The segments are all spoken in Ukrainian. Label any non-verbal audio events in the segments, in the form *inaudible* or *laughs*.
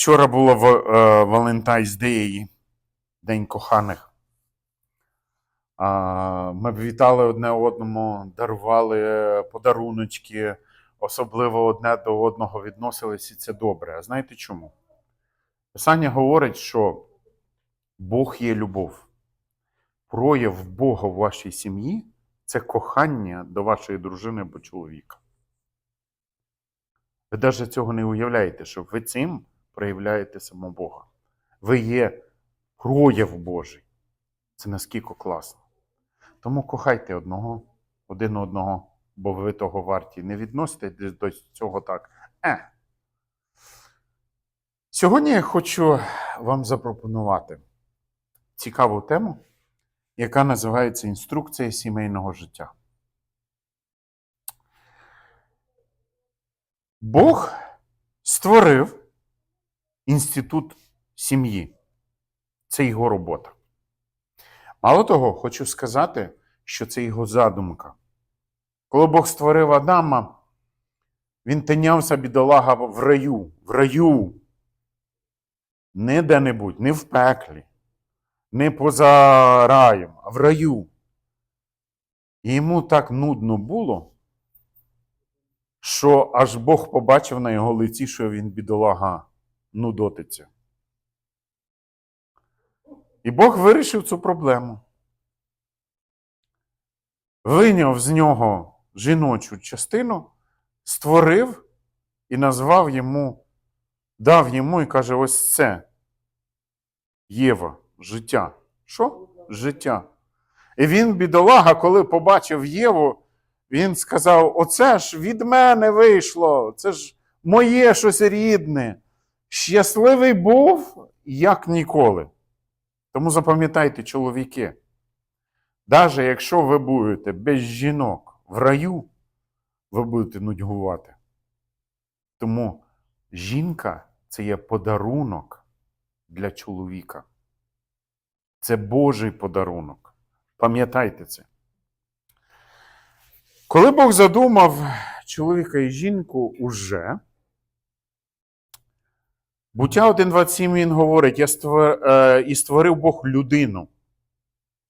Вчора було е, Valentine's Day, День коханих. Ми вітали одне одному, дарували подаруночки, особливо одне до одного відносились, і це добре. А знаєте чому? Писання говорить, що Бог є любов. Прояв Бога в вашій сім'ї це кохання до вашої дружини або чоловіка. Ви навіть цього не уявляєте, що ви цим проявляєте самого Бога. Ви є прояв Божий. Це наскільки класно. Тому кохайте одного, один одного, бо ви того варті. Не відносите до цього так. Е. Сьогодні я хочу вам запропонувати цікаву тему, яка називається Інструкція сімейного життя. Бог створив інститут сім'ї. Це його робота. Мало того, хочу сказати, що це його задумка. Коли Бог створив Адама, він тинявся бідолага в раю, в раю. Не де-небудь, не в пеклі, не поза раєм, а в раю. І йому так нудно було, що аж Бог побачив на його лиці, що він бідолага нудотиться. І Бог вирішив цю проблему. Виняв з нього жіночу частину, створив і назвав йому, дав йому і каже: ось це Єва, життя. Що? Життя. І він, бідолага, коли побачив Єву, він сказав: Оце ж від мене вийшло, це ж моє щось рідне. Щасливий був, як ніколи. Тому запам'ятайте, чоловіки, навіть якщо ви будете без жінок в раю, ви будете нудьгувати. Тому жінка це є подарунок для чоловіка. Це Божий подарунок. Пам'ятайте це. Коли Бог задумав чоловіка і жінку уже, Буття 1.27 він говорить, я створ, е, і створив Бог людину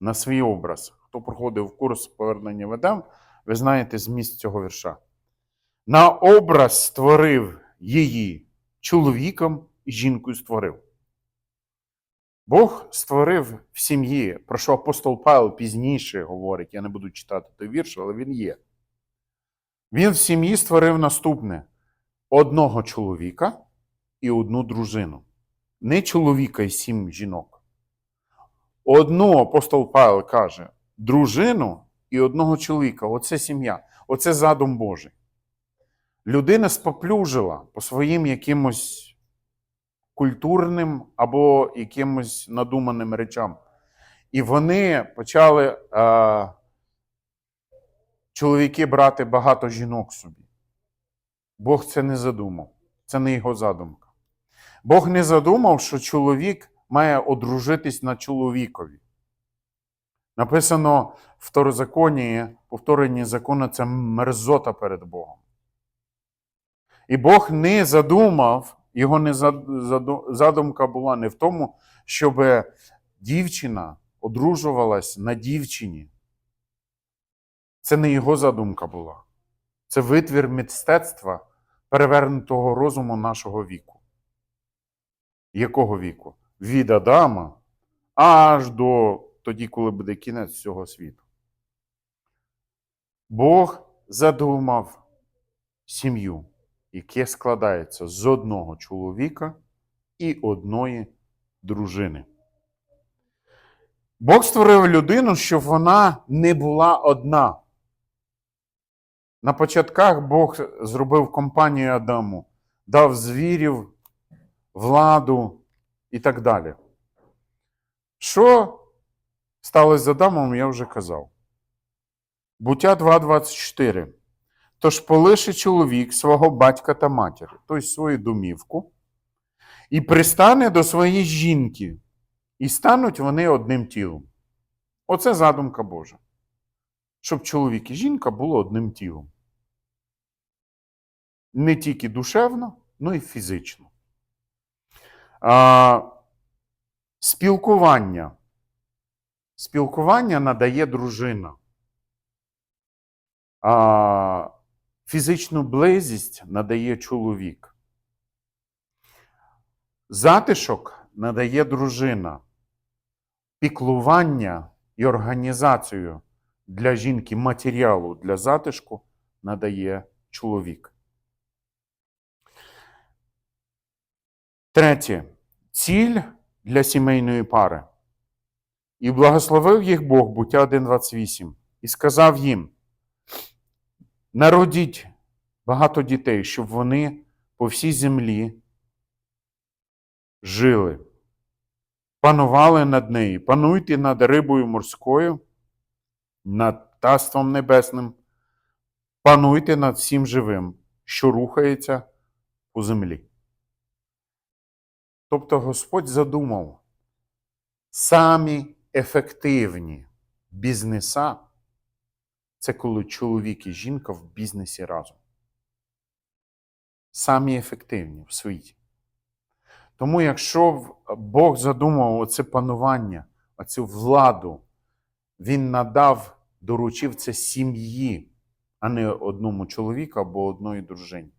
на свій образ. Хто проходив курс повернення в Едем, ви знаєте зміст цього вірша. На образ створив її чоловіком і жінкою створив. Бог створив в сім'ї, про що апостол Павло пізніше говорить, я не буду читати той вірш, але він є. Він в сім'ї створив наступне: одного чоловіка і одну дружину. Не чоловіка і сім жінок. Одну апостол Павел каже: дружину і одного чоловіка. Оце сім'я, оце задум Божий. Людина споплюжила по своїм якимось культурним або якимось надуманим речам. І вони почали е, чоловіки брати багато жінок собі. Бог це не задумав. Це не його задумка. Бог не задумав, що чоловік має одружитись на чоловікові. Написано в второзаконні, повторення закону це мерзота перед Богом. І Бог не задумав, його не задумка була не в тому, щоб дівчина одружувалась на дівчині. Це не його задумка була. Це витвір мистецтва перевернутого розуму нашого віку. Якого віку? Від Адама аж до тоді, коли буде кінець цього світу. Бог задумав сім'ю, яке складається з одного чоловіка і одної дружини. Бог створив людину, щоб вона не була одна. На початках Бог зробив компанію Адаму, дав звірів, владу і так далі. Що сталося з Адамом, я вже казав. Буття 2.24. Тож полише чоловік свого батька та матір, тобто свою домівку, і пристане до своєї жінки, і стануть вони одним тілом. Оце задумка Божа. Щоб чоловік і жінка були одним тілом. Не тільки душевно, але й фізично. А, спілкування. Спілкування надає дружина. А, фізичну близість надає чоловік. Затишок надає дружина. Піклування і організацію для жінки матеріалу для затишку надає чоловік. Третє. Ціль для сімейної пари. І благословив їх Бог, буття 1.28, і сказав їм: народіть багато дітей, щоб вони по всій землі жили, панували над нею, пануйте над рибою морською, над птаством небесним, пануйте над всім живим, що рухається у землі. Тобто Господь задумав самі ефективні бізнеса це коли чоловік і жінка в бізнесі разом. Самі ефективні в світі. Тому, якщо Бог задумав оце панування, оцю владу, Він надав, доручив це сім'ї, а не одному чоловіку або одної дружині.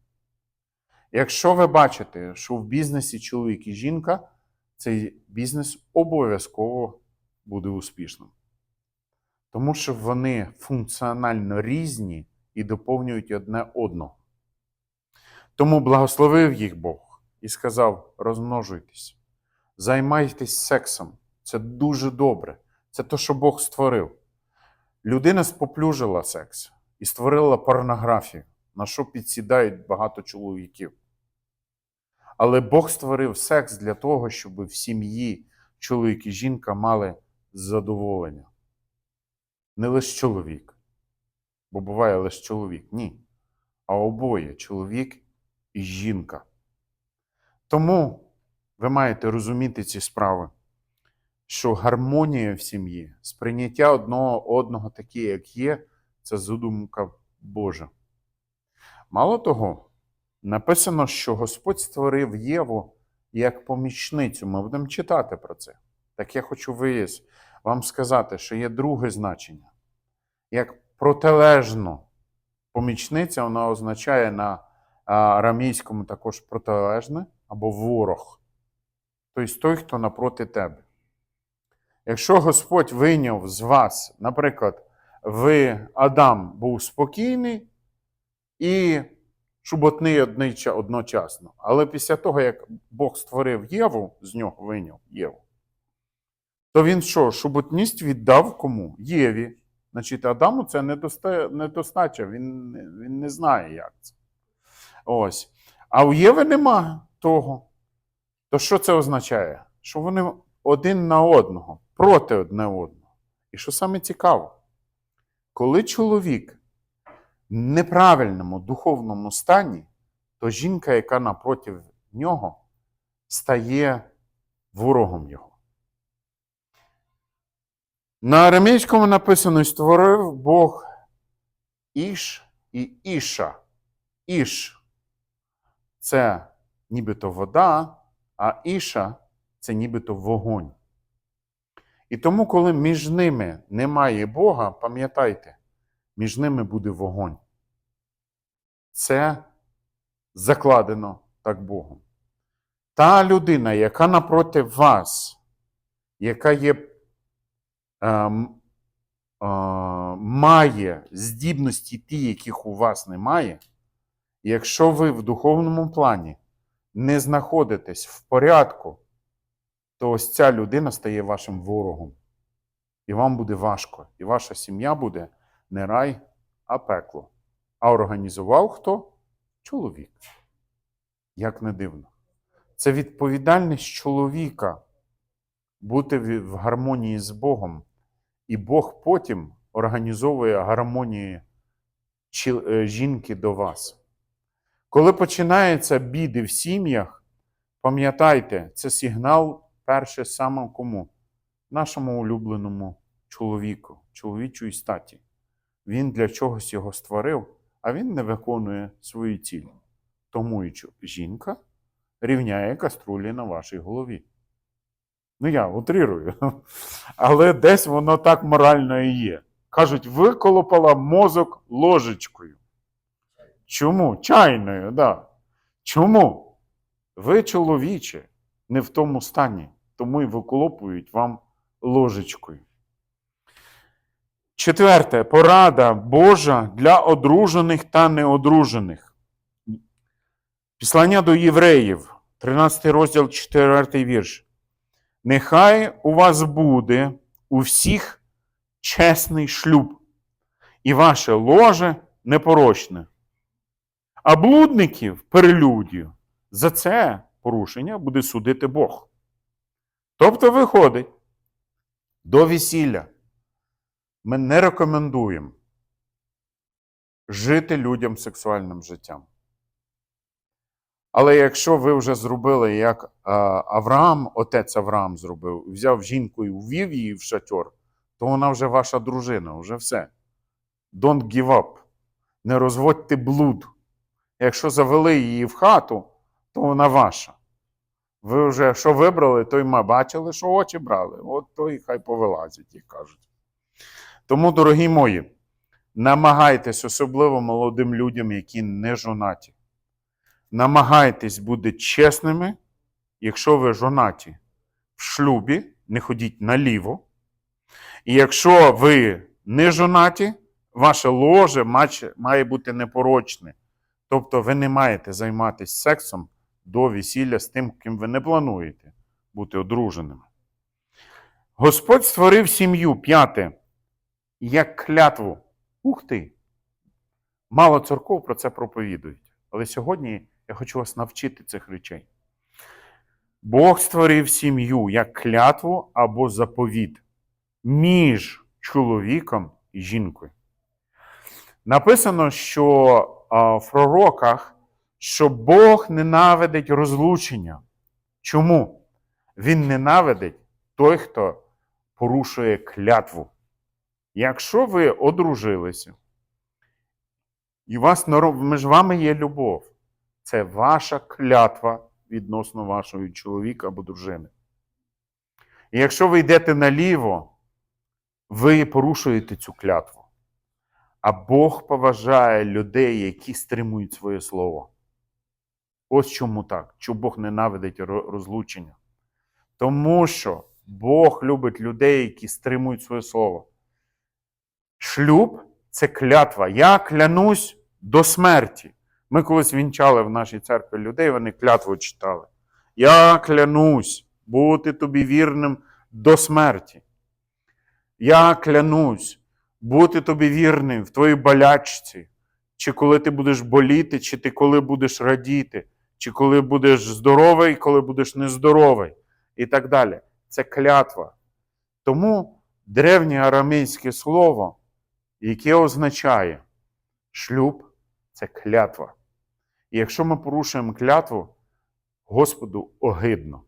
Якщо ви бачите, що в бізнесі чоловік і жінка, цей бізнес обов'язково буде успішним. Тому що вони функціонально різні і доповнюють одне одного. Тому благословив їх Бог і сказав: розмножуйтесь, займайтесь сексом. Це дуже добре. Це те, що Бог створив. Людина споплюжила секс і створила порнографію, на що підсідають багато чоловіків. Але Бог створив секс для того, щоб в сім'ї чоловік і жінка мали задоволення. Не лише чоловік, бо буває лише чоловік. Ні. А обоє чоловік і жінка. Тому ви маєте розуміти ці справи, що гармонія в сім'ї, сприйняття одного одного таке, як є, це задумка Божа. Мало того, написано, що Господь створив Єву як помічницю. Ми будемо читати про це. Так я хочу вам сказати, що є друге значення. Як протилежно помічниця, вона означає на арамійському також протилежне або ворог. Тобто той, хто напроти тебе. Якщо Господь вийняв з вас, наприклад, ви Адам був спокійний і шуботний одночасно. Але після того, як Бог створив Єву, з нього вийняв Єву, то він що, шуботність віддав кому? Єві. Значить, Адаму це недоста... недостача, він, він не знає, як це. Ось. А у Єви нема того. То що це означає? Що вони один на одного, проти одне одного. І що саме цікаво, коли чоловік неправильному духовному стані, то жінка, яка напроти нього, стає ворогом його. На арамейському написано: створив Бог Іш і Іша. Іш це нібито вода, а Іша це нібито вогонь. І тому, коли між ними немає Бога, пам'ятайте, між ними буде вогонь. Це закладено так Богом. Та людина, яка напроти вас, яка є, ем, е, має здібності ті, яких у вас немає, якщо ви в духовному плані не знаходитесь в порядку, то ось ця людина стає вашим ворогом. І вам буде важко. І ваша сім'я буде не рай, а пекло. А організував хто? Чоловік. Як не дивно. Це відповідальність чоловіка бути в гармонії з Богом. І Бог потім організовує гармонію е, жінки до вас. Коли починаються біди в сім'ях, пам'ятайте, це сигнал перше саме кому? Нашому улюбленому чоловіку, чоловічої статі. Він для чогось його створив, а він не виконує свою ціль. Тому і жінка рівняє каструлі на вашій голові. Ну, я утрирую. *laughs* Але десь воно так морально і є. Кажуть, виколопала мозок ложечкою. Чому? Чайною, да. Чому? Ви, чоловіче, не в тому стані, тому і виколопують вам ложечкою. Четверте. Порада Божа для одружених та неодружених. Післання до євреїв, 13 розділ, 4 вірш. Нехай у вас буде у всіх чесний шлюб, і ваше ложе непорочне. А блудників, перелюдів, за це порушення буде судити Бог. Тобто виходить, до весілля ми не рекомендуємо жити людям сексуальним життям. Але якщо ви вже зробили, як Авраам, отець Авраам зробив, взяв жінку і увів її в шатер, то вона вже ваша дружина, вже все. Don't give up. Не розводьте блуд. Якщо завели її в хату, то вона ваша. Ви вже що вибрали, то й ми бачили, що очі брали. От то і хай повилазять, як кажуть. Тому, дорогі мої, намагайтесь, особливо молодим людям, які не жонаті. Намагайтесь бути чесними, якщо ви жонаті в шлюбі, не ходіть наліво. І якщо ви не жонаті, ваше ложе має бути непорочне. Тобто ви не маєте займатися сексом до весілля з тим, ким ви не плануєте бути одруженими. Господь створив сім'ю п'яте, як клятву. Ух ти! Мало церков про це проповідують. Але сьогодні я хочу вас навчити цих речей. Бог створив сім'ю як клятву або заповіт між чоловіком і жінкою. Написано, що в пророках, що Бог ненавидить розлучення. Чому? Він ненавидить той, хто порушує клятву. Якщо ви одружилися, і вас між вами є любов, це ваша клятва відносно вашого чоловіка або дружини. І якщо ви йдете наліво, ви порушуєте цю клятву. А Бог поважає людей, які стримують своє слово. Ось чому так. Чому Бог ненавидить розлучення? Тому що Бог любить людей, які стримують своє слово. Шлюб це клятва. Я клянусь до смерті. Ми колись вінчали в нашій церкві людей, вони клятву читали. Я клянусь бути тобі вірним до смерті. Я клянусь бути тобі вірним в твоїй болячці, чи коли ти будеш боліти, чи ти коли будеш радіти, чи коли будеш здоровий, коли будеш нездоровий, і так далі. Це клятва. Тому древнє арамейське слово, яке означає шлюб це клятва. І якщо ми порушуємо клятву, Господу огидно.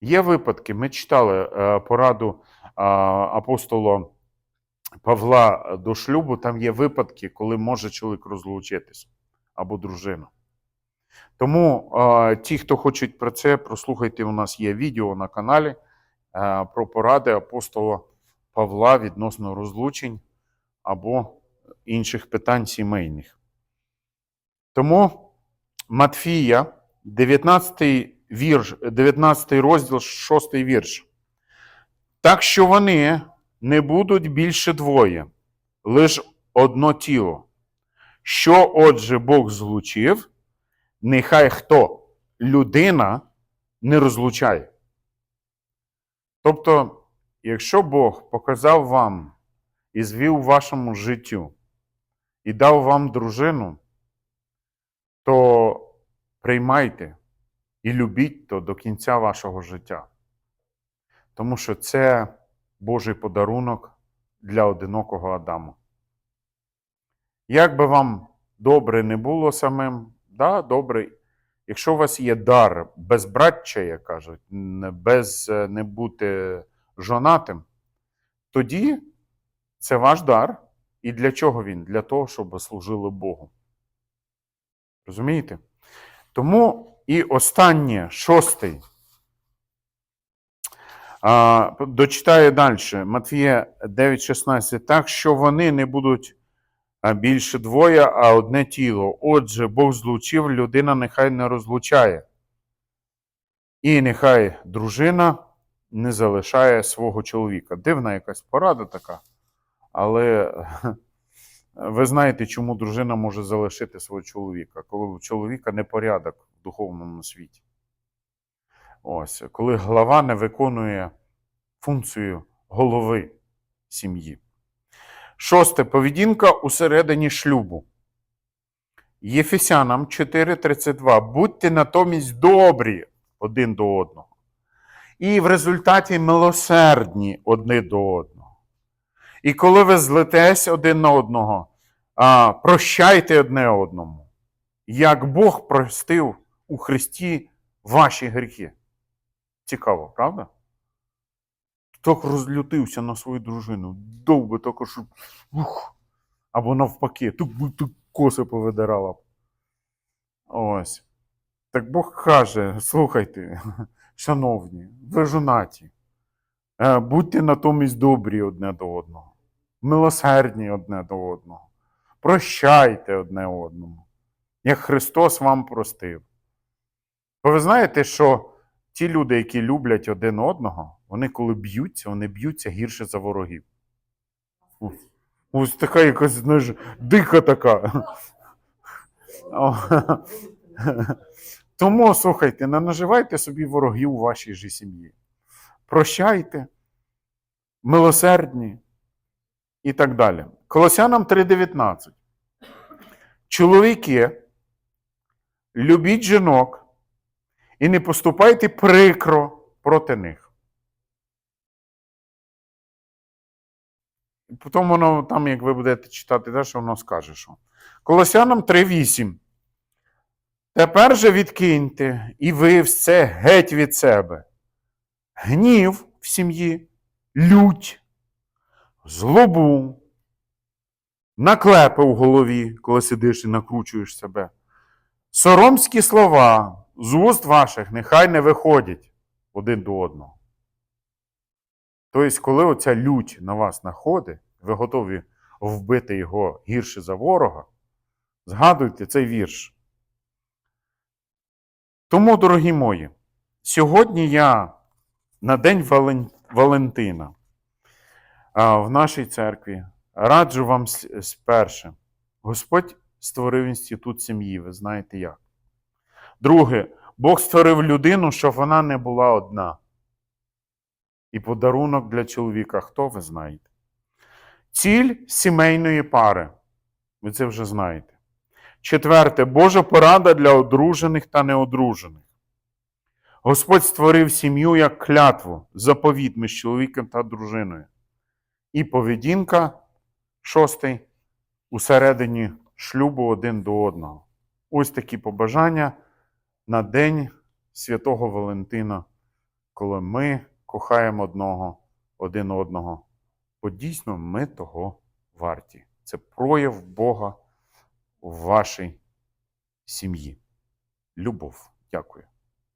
Є випадки, ми читали е, пораду апостола Павла до шлюбу, там є випадки, коли може чоловік розлучитися або дружина. Тому ті, хто хочуть про це, прослухайте, у нас є відео на каналі е, про поради апостола Павла відносно розлучень або інших питань сімейних. Тому Матфія, 19 вірш, 19 розділ, 6 вірш. Так що вони не будуть більше двоє, лиш одно тіло. Що, отже, Бог злучив, нехай хто людина не розлучає. Тобто, якщо Бог показав вам і звів вашому життю і дав вам дружину, то приймайте і любіть то до кінця вашого життя. Тому що це Божий подарунок для одинокого Адама. Як би вам добре не було самим, да, добре, якщо у вас є дар безбраття, як кажуть, без не бути жонатим, тоді це ваш дар. І для чого він? Для того, щоб служили Богу. Розумієте? Тому І останнє, шостий. А, дочитаю далі. Матвія 9,16. Так що вони не будуть більше двоє, а одне тіло. Отже, Бог злучив, людина нехай не розлучає. І нехай дружина не залишає свого чоловіка. Дивна якась порада така. Але *laughs* ви знаєте, чому дружина може залишити свого чоловіка, коли у чоловіка непорядок в духовному світі. Ось, коли глава не виконує функцію голови сім'ї. Шосте поведінка усередині шлюбу. Єфесянам 4:32. Будьте натомість добрі один до одного. І в результаті милосердні одне до одного. І коли ви злетесь один на одного, прощайте одне одному, як Бог простив у Христі ваші гріхи. Цікаво, правда? Так розлютився на свою дружину, довго тільки що. Ух, або навпаки, тут коси повидирала. Ось. Так Бог каже: слухайте, шановні, ви жонаті, е, будьте натомість добрі одне до одного, милосердні одне до одного, прощайте одне одному, як Христос вам простив. Бо ви знаєте, що ті люди, які люблять один одного, вони коли б'ються, вони б'ються гірше за ворогів. Ось- така якась, знаєш, дика така. Тому, слухайте, не наживайте собі ворогів у вашій же сім'ї. Прощайте, милосердні і так далі. Колосянам 3:19. Чоловіки, любіть жінок і не поступайте прикро проти них. Потім воно там, як ви будете читати, що воно скаже, що. Колосянам 3:8. Тепер же відкиньте і ви все геть від себе. Гнів в сім'ї, лють, злобу, наклепи в голові, коли сидиш і накручуєш себе. Соромські слова з уст ваших нехай не виходять один до одного. Тобто, коли оця лють на вас находить, ви готові вбити його гірше за ворога, згадуйте цей вірш. Тому, дорогі мої, сьогодні я на День Валентина в нашій церкві раджу вам перше. Господь створив інститут сім'ї, ви знаєте як. Друге, Бог створив людину, щоб вона не була одна. І подарунок для чоловіка, хто ви знаєте? Ціль сімейної пари. Ви це вже знаєте. Четверте, Божа порада для одружених та неодружених. Господь створив сім'ю як клятву, заповіт між чоловіком та дружиною. І поведінка, шостий, усередині шлюбу один до одного. Ось такі побажання на День Святого Валентина, коли ми кохаємо одного, один одного. Бо дійсно ми того варті. Це прояв Бога у вашій сім'ї. Любов. Дякую.